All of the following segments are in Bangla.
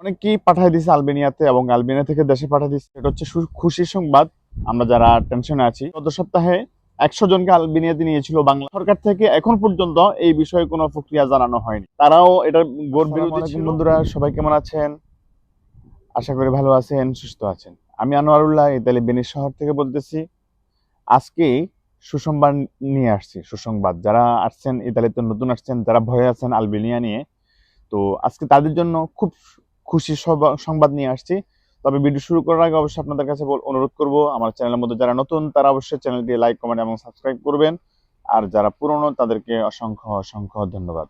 অনেকেই পাঠাই দিছে আলবেনিয়াতে এবং আলবেনিয়া থেকে দেশে পাঠাই দিচ্ছে এটা হচ্ছে খুশির সংবাদ। আমরা যারা টেনশনে আছি গত সপ্তাহে একশো জনকে আলবেনিয়াতে নিয়েছিল বাংলা। সরকার থেকে এখন পর্যন্ত এই বিষয়ে কোনো প্রক্রিয়া জানানো হয়নি। তারাও এটা গোট বিরোধী বন্ধুরা সবাই কেমন আছেন? আশা করি ভালো আছেন সুস্থ আছেন। আমি আনোয়ারুল্লাহ ইতালি বেনিস শহর থেকে বলতেছি। আজকে সুসংবাদ নিয়ে আসছি সুসংবাদ। যারা আসছেন ইতালিতে নতুন আসছেন যারা ভয়ে আছেন আলবেনিয়া নিয়ে তো আজকে তাদের জন্য খুব খুশি সংবাদ নিয়ে আসছি। তবে ভিডিও শুরু করার আগে অবশ্যই আপনাদের কাছে অনুরোধ করব, আমার চ্যানেলের মধ্যে যারা নতুন, তারা অবশ্যই চ্যানেলটি লাইক, কমেন্ট এবং সাবস্ক্রাইব করবেন। আর যারা পুরনো, তাদেরকে অসংখ্য অসংখ্য ধন্যবাদ।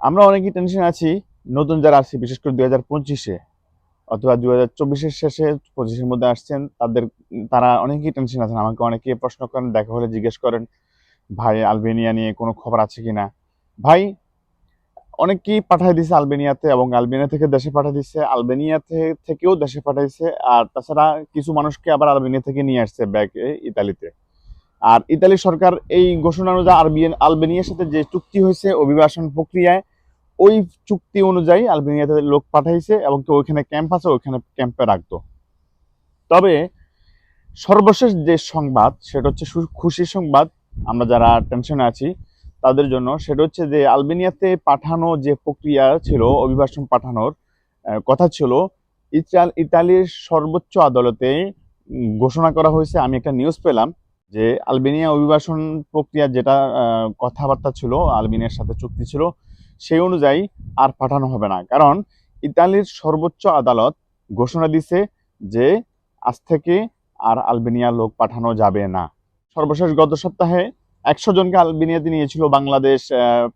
আমরা অনেকেই টেনশন আছি, নতুন যারা আছি বিশেষ করে দুই হাজার পঁচিশে, অথবা দুই হাজার চব্বিশের শেষে পঁচিশের মধ্যে আসছেন, তাদের, তারা অনেকেই টেনশন আছেন, আমাকে অনেকে প্রশ্ন করেন, দেখা হলে জিজ্ঞেস করেন, ভাই, আলবেনিয়া নিয়ে কোনো খবর আছে কিনা? ভাই অনেকেই পাঠাই দিছে আলবেনিয়াতে এবং আলবেনিয়া থেকে দেশে পাঠাই দিচ্ছে আলবেনিয়া থেকেও দেশে পাঠাইছে আর তাছাড়া কিছু মানুষকে আবার আলবেনিয়া থেকে নিয়ে আসছে ব্যাক ইতালিতে। আর ইতালি সরকার এই ঘোষণা অনুযায়ী আরবিয়ান আলবেনিয়ার সাথে যে চুক্তি হয়েছে, অভিবাসন প্রক্রিয়ায়, ওই চুক্তি অনুযায়ী আলবেনিয়াতে লোক পাঠাইছে এবং কি ওইখানে ক্যাম্প আছে, ওইখানে ক্যাম্পে রাখতো। তবে সর্বশেষ যে সংবাদ, সেটা হচ্ছে খুশির সংবাদ, আমরা যারা টেনশনে আছি তাদের জন্য, সেটা হচ্ছে যে আলবেনিয়াতে পাঠানো যে প্রক্রিয়া ছিল, অভিবাসন পাঠানোর কথা ছিল, ইতাল, ইতালির সর্বোচ্চ আদালতে ঘোষণা করা হয়েছে। আমি একটা নিউজ পেলাম যে আলবেনিয়া অভিবাসন প্রক্রিয়া যেটা কথাবার্তা ছিল, আলবেনিয়ার সাথে চুক্তি ছিল, সেই অনুযায়ী আর পাঠানো হবে না। কারণ ইতালির সর্বোচ্চ আদালত ঘোষণা দিছে যে আজ থেকে আর আলবেনিয়া লোক পাঠানো যাবে না। সর্বশেষ গত সপ্তাহে একশো জনকে আলবেনিয়াতে নিয়েছিল বাংলাদেশ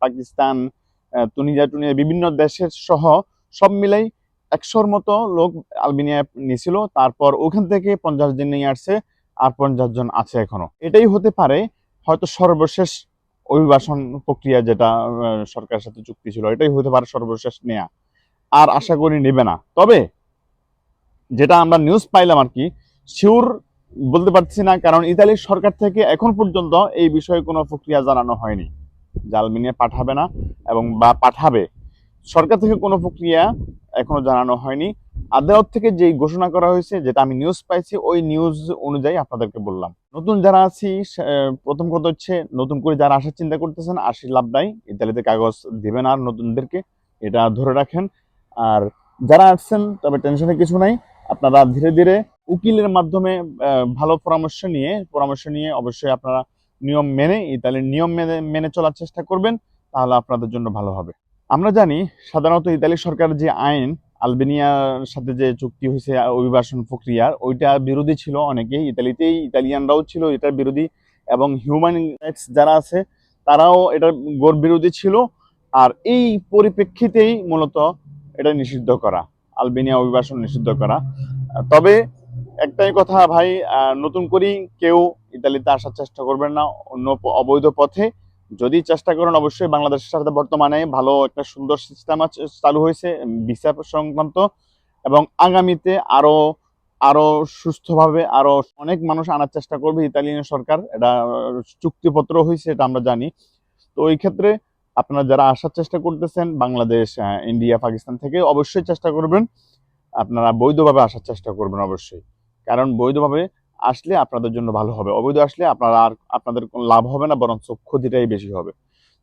পাকিস্তান আহ, তুনিজিয়া টুনিয়া বিভিন্ন দেশের সহ সব মিলাই একশোর মতো লোক আলবেনিয়া নিয়েছিল। তারপর ওখান থেকে পঞ্চাশ জন নিয়ে আসছে আর পঞ্চাশ জন আছে এখনও। এটাই হতে পারে হয়তো সর্বশেষ অভিবাসন প্রক্রিয়া যেটা সরকারের সাথে চুক্তি ছিল এটাই হতে পারে সর্বশেষ নেয়া। আর আশা করি নেবে না। তবে যেটা আমরা নিউজ পাইলাম আর কি শিওর বলতে পারছি না, কারণ ইতালির সরকার থেকে এখন পর্যন্ত এই বিষয়ে কোনো প্রক্রিয়া জানানো হয়নি। যে আলবেনিয়া পাঠাবে না এবং বা পাঠাবে। সরকার থেকে কোনো প্রক্রিয়া এখনও জানানো হয়নি। আদালত থেকে যেই ঘোষণা করা হয়েছে, যেটা আমি নিউজ পাইছি, ওই নিউজ অনুযায়ী আপনাদেরকে বললাম। নতুন যারা আছি প্রথম কথা হচ্ছে, নতুন করে যারা আসার চিন্তা করতেছেন আসি লাভ নাই। ইতালিতে কাগজ দিবেন আর নতুনদেরকে এটা ধরে রাখেন। আর যারা আসছেন তবে টেনশনের কিছু নাই। আপনারা ধীরে ধীরে উকিলের মাধ্যমে ভালো পরামর্শ নিয়ে পরামর্শ নিয়ে অবশ্যই আপনারা নিয়ম মেনে, ইতালির নিয়ম মেনে মেনে চলার চেষ্টা করবেন, তাহলে আপনাদের জন্য ভালো হবে। আমরা জানি, সাধারণত ইতালি সরকার যে আইন, আলবেনিয়ার সাথে যে চুক্তি হয়েছে, অভিবাসন প্রক্রিয়ার ওইটা বিরোধী ছিল অনেকেই। ইতালিতেই ইতালিয়ানরাও ছিল, এটার বিরোধী। এবং হিউম্যান রাইটস যারা আছে, তারাও এটার গোর বিরোধী ছিল। আর এই পরিপ্রেক্ষিতেই মূলত এটা নিষিদ্ধ করা, আলবেনিয়া অভিবাসন নিষিদ্ধ করা। তবে একটাই কথা ভাই নতুন করেই কেউ ইতালিতে আসার চেষ্টা করবেন না, অন্য অবৈধ পথে। যদি চেষ্টা করেন, অবশ্যই বাংলাদেশের সাথে বর্তমানে ভালো একটা সুন্দর সিস্টেম চালু হয়েছে ভিসা সংক্রান্ত। এবং আগামীতে আরও আরও সুস্থভাবে, আরও অনেক মানুষ আনার চেষ্টা করবে ইতালিয়ান সরকার। এটা চুক্তিপত্র হয়েছে, এটা আমরা জানি। তো ওই ক্ষেত্রে আপনারা যারা আসার চেষ্টা করতেছেন, বাংলাদেশ ইন্ডিয়া, পাকিস্তান থেকে, অবশ্যই চেষ্টা করবেন। আপনারা বৈধভাবে আসার চেষ্টা করবেন, অবশ্যই। কারণ বৈধভাবে আসলে আপনাদের জন্য ভালো হবে। অবৈধ আসলে আপনারা আর আপনাদের কোনো লাভ হবে না, বরঞ্চ ক্ষতিটাই বেশি হবে।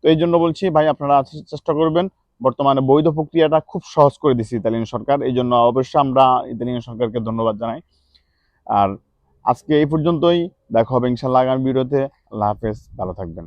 তো এই জন্য বলছি, ভাই, আপনারা চেষ্টা করবেন। বর্তমানে বৈধ প্রক্রিয়াটা খুব সহজ করে দিচ্ছে ইতালিয়ান সরকার। এই জন্য অবশ্যই আমরা ইতালিয়ান সরকারকে ধন্যবাদ জানাই। আর আজকে এই পর্যন্তই। দেখা হবে ইনশাল্লাহ আগামী ভিডিওতে। আল্লাহ হাফেজ। ভালো থাকবেন।